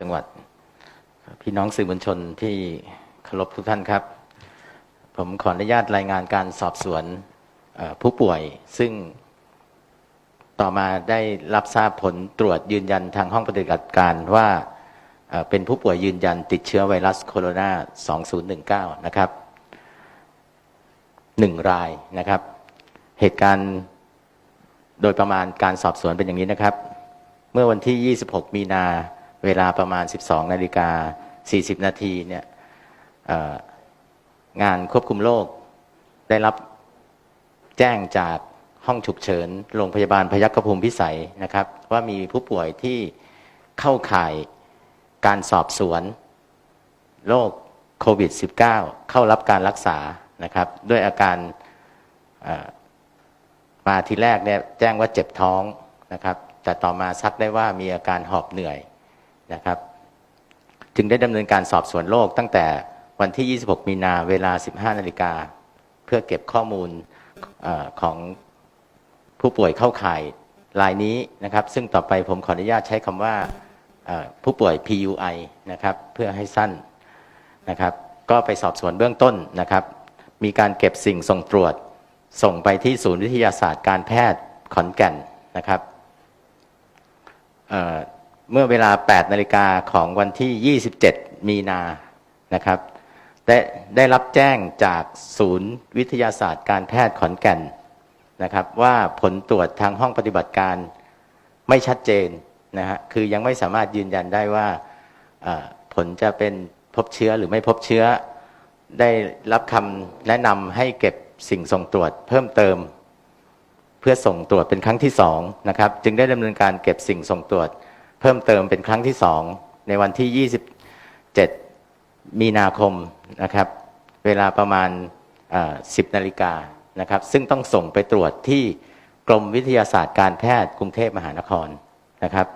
จังหวัด พี่น้องสื่อมวลชนที่เคารพทุกท่านครับ ผมขออนุญาตรายงานการสอบสวนผู้ป่วย ซึ่งต่อมาได้รับทราบผลตรวจยืนยันทางห้องปฏิบัติการว่าเอ่อเป็นผู้ป่วยยืนยันติดเชื้อไวรัสโคโรนา 2019 นะครับหนึ่งรายนะครับ เหตุการณ์โดยประมาณการสอบสวนเป็นอย่างนี้นะครับ เมื่อวันที่ 26 มีนา เวลาประมาณ 12นาฬิกา40 นาทีเนี่ยงานควบคุมโรคได้รับแจ้งจากห้องฉุกเฉินโรงพยาบาลพยัคฆภูมิพิสัยนะครับ ว่ามีผู้ป่วยที่เข้าข่ายการสอบสวนโรคโควิด -19 เข้ารับการรักษานะครับ ด้วยอาการมาทีแรกเนี่ยแจ้งว่าเจ็บท้องนะครับ แต่ต่อมาซักได้ว่ามีอาการหอบเหนื่อย นะครับ จึงได้ดำเนินการสอบสวนโรคตั้งแต่วันที่ 26 มีนาเวลา 15 นาฬิกา เพื่อเก็บข้อมูลอของผู้ป่วยเข้าข่ายรายนี้นะครับ ซึ่งต่อไปผมขออนุญาตใช้คำว่าผู้ป่วย PUI นะครับเพื่อให้สั้นนะครับ ก็ไปสอบสวนเบื้องต้นนะครับ มีการเก็บสิ่งส่งตรวจ ส่งไปที่ศูนย์วิทยาศาสตร์การแพทย์ขอนแก่นนะครับ เมื่อเวลา 8 นาฬิกาของวันที่ 27 มีนานะครับได้ได้รับแจ้งจากศูนย์วิทยาศาสตร์การแพทย์ขอนแก่นนะครับว่าผลตรวจทางห้องปฏิบัติการไม่ชัดเจนนะฮะคือยังไม่สามารถยืนยันได้ว่าผลจะเป็นพบเชื้อหรือไม่พบเชื้อ ได้รับคำแนะนำให้เก็บสิ่งส่งตรวจเพิ่มเติม เพื่อส่งตรวจเป็นครั้งที่สองนะครับจึงได้ดำเนินการเก็บสิ่งส่งตรวจ พิ่มเติมเป็นครั้งที่สองในวันที่ 27 มีนาคมนะครับ เวลาประมาณ 10 นาฬิกานะครับ ซึ่งต้องส่งไปตรวจที่กรมวิทยาศาสตร์การแพทย์กรุงเทพมหานครนะครับ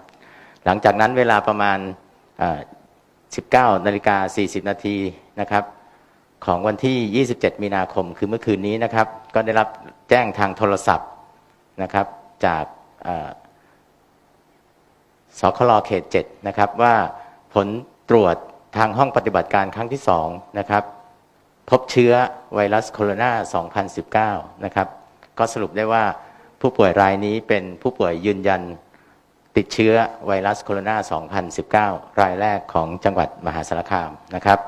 หลังจากนั้นเวลาประมาณ 19 นาฬิกา 40 นาทีนะครับ ของวันที่ 27 มีนาคมคือเมื่อคืนนี้นะครับ ก็ได้รับแจ้งทางโทรศัพท์นะครับจาก สคลเขต7นะครับว่าผลตรวจทางห้องปฏิบัติการครั้งที่2นะครับ พบเชื้อไวรัสโคโรนา 2019 นะครับ ก็สรุปได้ว่าผู้ป่วยรายนี้เป็นผู้ป่วยยืนยันติดเชื้อไวรัสโคโรนา 2019 รายแรกของจังหวัดมหาสารคามนะครับ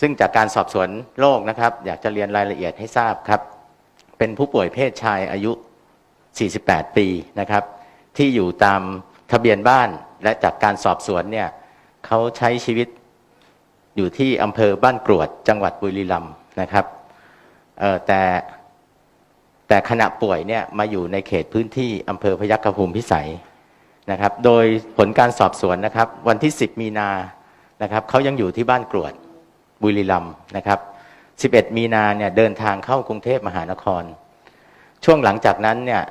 ซึ่งจากการสอบสวนโรคนะครับ อยากจะเรียนรายละเอียดให้ทราบครับ เป็นผู้ป่วยเพศชายอายุ 48 ปีนะครับ ที่อยู่ตาม ทะเบียนบ้านและจากการสอบสวนเนี่ยเขาใช้ชีวิตอยู่ที่อำเภอบ้านกรวดจังหวัดบุรีรัมย์นะครับแต่แต่ขณะป่วยเนี่ยมาอยู่ในเขตพื้นที่อำเภอพยัคฆภูมิพิสัยนะครับ โดยผลการสอบสวนนะครับ วันที่ 10 มีนานะครับเขายังอยู่ที่บ้านกรวดบุรีรัมย์นะครับ 11 มีนาเนี่ยเดินทางเข้ากรุงเทพมหานคร ช่วงหลังจากนั้นเนี่ย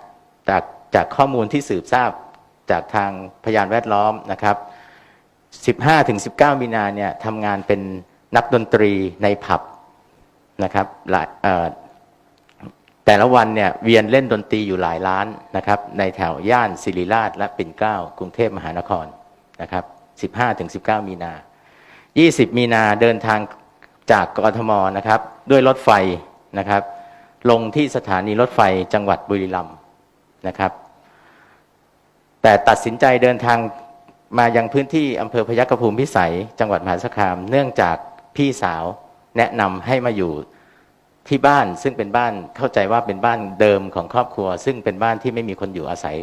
จากจากข้อมูลที่สืบทราบ จากทางพยานแวดล้อมนะครับ 15-19 มีนาเนี่ยทำงานเป็นนักดนตรีในผับนะครับหลายแต่ละวันเนี่ยเวียนเล่นดนตรีอยู่หลายล้านนะครับ ในแถวย่านศิริราชและปิ่นเกล้ากรุงเทพมหานครนะครับ 15-19 มีนา 20 มีนาเดินทางจากกรทมนะครับ ด้วยรถไฟนะครับ ลงที่สถานีรถไฟจังหวัดบุรีรัมย์นะครับ แต่ตัดสินใจเดินทางมายังพื้นที่อำเภอพยัคฆภูมิพิสัย จังหวัดมหาสารคาม เนื่องจากพี่สาวแนะนำให้มาอยู่ที่บ้านซึ่งเป็นบ้านเข้าใจว่าเป็นบ้านเดิมของครอบครัว ซึ่งเป็นบ้านที่ไม่มีคนอยู่อาศัย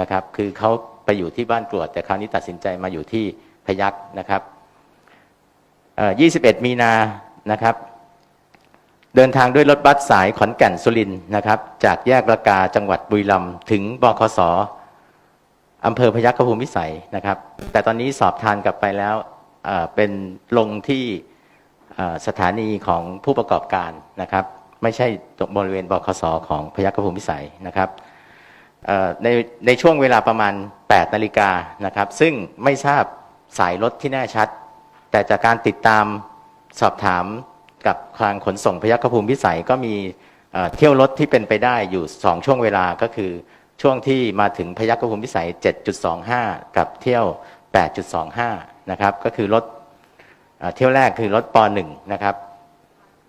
นะครับ คือเขาไปอยู่ที่บ้านกรวด แต่คราวนี้ตัดสินใจมาอยู่ที่พยัคฆ์นะครับ21 มีนานะครับ เดินทางด้วยรถบัสสายขอนแก่นสุรินทร์นะครับ จากแยกระกาจังหวัดบุรีรัมย์ถึงบคส อำเภอพยัคฆภูมิวิสัยนะครับ แต่ตอนนี้สอบทานกลับไปแล้วเป็นลงที่สถานีของผู้ประกอบการนะครับ ไม่ใช่บริเวณบคสของพยัคฆภูมิวิสัยนะครับในในช่วงเวลาประมาณ 8 นาฬิกานะครับ ซึ่งไม่ทราบสายรถที่แน่ชัด แต่จากการติดตามสอบถามกับทางขนส่งพยัคฆภูมิพิสัยก็มีเอ่อเที่ยวรถที่เป็นไปได้อยู่ 2 ช่วงเวลาก็คือ ช่วงที่มาถึงพยัคฆภูมิพิสัย 7.25 กับเที่ยว 8.25 นะครับ ก็คือรถเที่ยวแรกคือรถป .1 นะครับ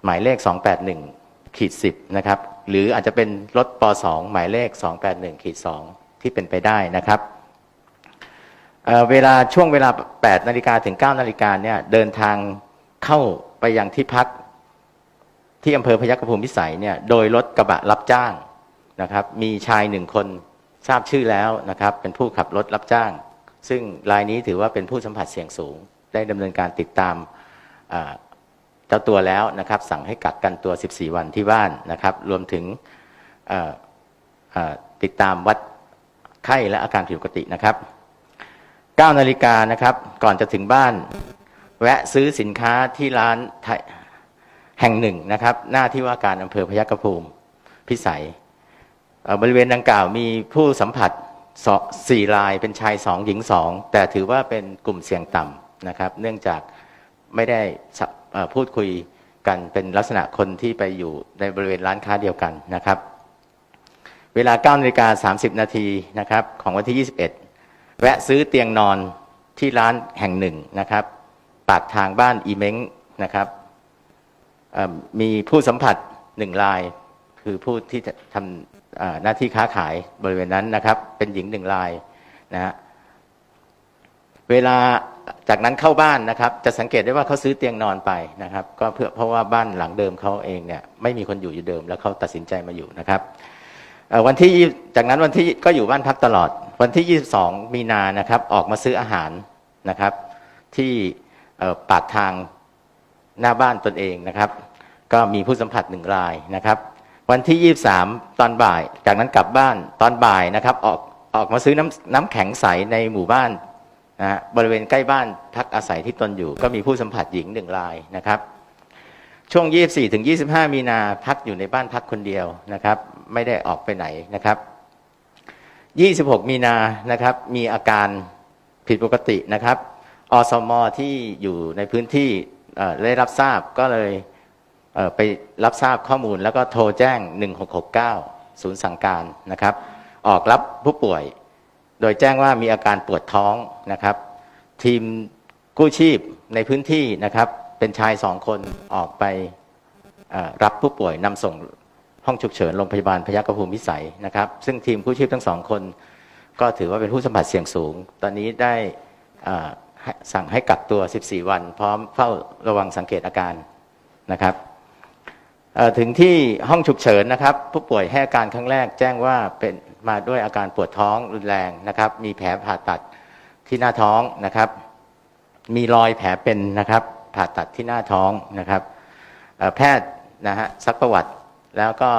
หมายเลข 281 ขีด 10 นะครับ หรืออาจจะเป็นรถป .2 หมายเลข 281 ขีด 2 ที่เป็นไปได้นะครับเเวลาช่วงเวลา 8 นาฬิกาถึง 9 นาฬิกาเนี่ยเดินทางเข้าไปยังที่พักที่อำเภอพยัคฆภูมิพิสัยเนี่ยโดยรถกระบะรับจ้าง นะครับ มีชายหนึ่งคนทราบชื่อแล้วนะครับ เป็นผู้ขับรถรับจ้าง ซึ่งรายนี้ถือว่าเป็นผู้สัมผัสเสี่ยงสูง ได้ดำเนินการติดตามเจ้าตัวแล้วนะครับ สั่งให้กักกันตัว 14 วันที่บ้านนะครับ รวมถึงติดตามวัดไข้และอาการผิดปกตินะครับ9นาฬิกานะครับ ก่อนจะถึงบ้าน แวะซื้อสินค้าที่ร้านแห่งหนึ่งนะครับ หน้าที่ว่าการอำเภอพยัคฆภูมิพิสัย บริเวณดังกล่าวมีผู้สัมผัสสี่รายเป็นชายสองหญิงสองแต่ถือว่าเป็นกลุ่มเสี่ยงต่ำนะครับ เนื่องจากไม่ได้พูดคุยกันเป็นลักษณะคนที่ไปอยู่ในบริเวณร้านค้าเดียวกันนะครับ เวลา9นาฬิกา30 นาทีนะครับของวันที่ 21 แวะซื้อเตียงนอนที่ร้านแห่งหนึ่งนะครับ ปากทางบ้านอีเม้งนะครับมีผู้สัมผัสหนึ่งราย คือผู้ที่ทำ หน้าที่ค้าขายบริเวณนั้นนะครับ เป็นหญิงหนึ่งรายนะฮะเวลาจากนั้นเข้าบ้านนะครับ จะสังเกตได้ว่าเขาซื้อเตียงนอนไปนะครับ ก็เพื่อเพราะว่าบ้านหลังเดิมเขาเองเนี่ยไม่มีคนอยู่อยู่เดิม แล้วเขาตัดสินใจมาอยู่นะครับวันที่จากนั้นวันที่ก็อยู่บ้านพักตลอด วันที่ 22 มีนานะครับ ออกมาซื้ออาหารนะครับ ที่ปากทางหน้าบ้านตนเองนะครับ ก็มีผู้สัมผัสหนึ่งรายนะครับ วันที่ 23 ตอนบ่าย จากนั้นกลับบ้านตอนบ่ายนะครับ ออกออกมาซื้อน้ำน้ำแข็งใสในหมู่บ้านนะฮะบริเวณใกล้บ้านพักอาศัยที่ตนอยู่ ก็มีผู้สัมผัสหญิงหนึ่งรายนะครับ ช่วง 24ถึง25 มีนาพักอยู่ในบ้านพักคนเดียวนะครับ ไม่ได้ออกไปไหนนะครับ 26 มีนานะครับ มีอาการผิดปกตินะครับอสมที่อยู่ในพื้นที่ได้รับทราบก็เลย ไปรับทราบข้อมูลแล้วก็โทรแจ้ง 1669 ศูนย์สั่งการนะครับ ออกรับผู้ป่วย โดยแจ้งว่ามีอาการปวดท้องนะครับ ทีมกู้ชีพในพื้นที่นะครับ เป็นชายสองคนออกไปรับผู้ป่วยนำส่งห้องฉุกเฉินโรงพยาบาลพยัคฆภูมิพิสัยนะครับ ซึ่งทีมกู้ชีพทั้งสองคน ก็ถือว่าเป็นผู้สัมผัสเสี่ยงสูง ตอนนี้ได้สั่งให้กักตัว 14 วัน พร้อมเฝ้าระวังสังเกตอาการนะครับ ถึงที่ห้องฉุกเฉินนะครับ ผู้ป่วยให้อาการครั้งแรกแจ้งว่าเป็นมาด้วยอาการปวดท้องรุนแรงนะครับ มีแผลผ่าตัดที่หน้าท้องนะครับ มีรอยแผลเป็นนะครับ ผ่าตัดที่หน้าท้องนะครับแพทย์นะฮะซักประวัติแล้วก็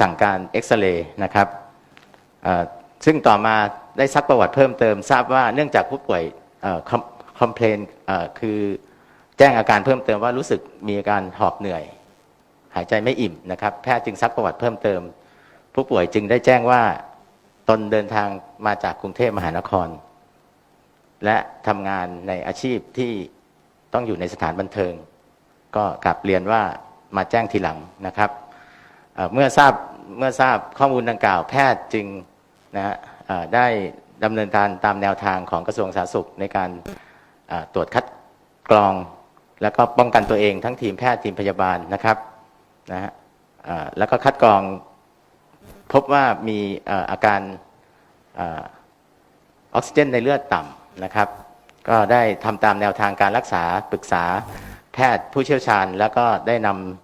สั่งการเอ็กซเรย์นะครับซึ่งต่อมาได้ซักประวัติเพิ่มเติมทราบว่าเนื่องจากผู้ป่วยคอมเพลนคือ จ้งอาการเพิ่มเติมว่ารู้สึกมีอาการหอบเหนื่อย หายใจไม่อิ่มนะครับ แพทย์จึงซักประวัติเพิ่มเติม ผู้ป่วยจึงได้แจ้งว่าตนเดินทางมาจากกรุงเทพมหานคร และทำงานในอาชีพที่ต้องอยู่ในสถานบันเทิง ก็กลับเรียนว่ามาแจ้งทีหลังนะครับเเมื่อทราบเมื่อทราบข้อมูลดังกล่าว แพทย์จึงนะฮะได้ดำเนินการตามแนวทางของกระทรวงสาธารณสุขในการตรวจคัดกรอง แล้วก็ป้องกันตัวเองทั้งทีมแพทย์ทีมพยาบาลนะครับนะฮะแล้วก็คัดกรองพบว่ามีอาการออกซิเจนในเลือดต่ำนะครับ ก็ได้ทำตามแนวทางการรักษาปรึกษาแพทย์ผู้เชี่ยวชาญ แล้วก็ได้นำ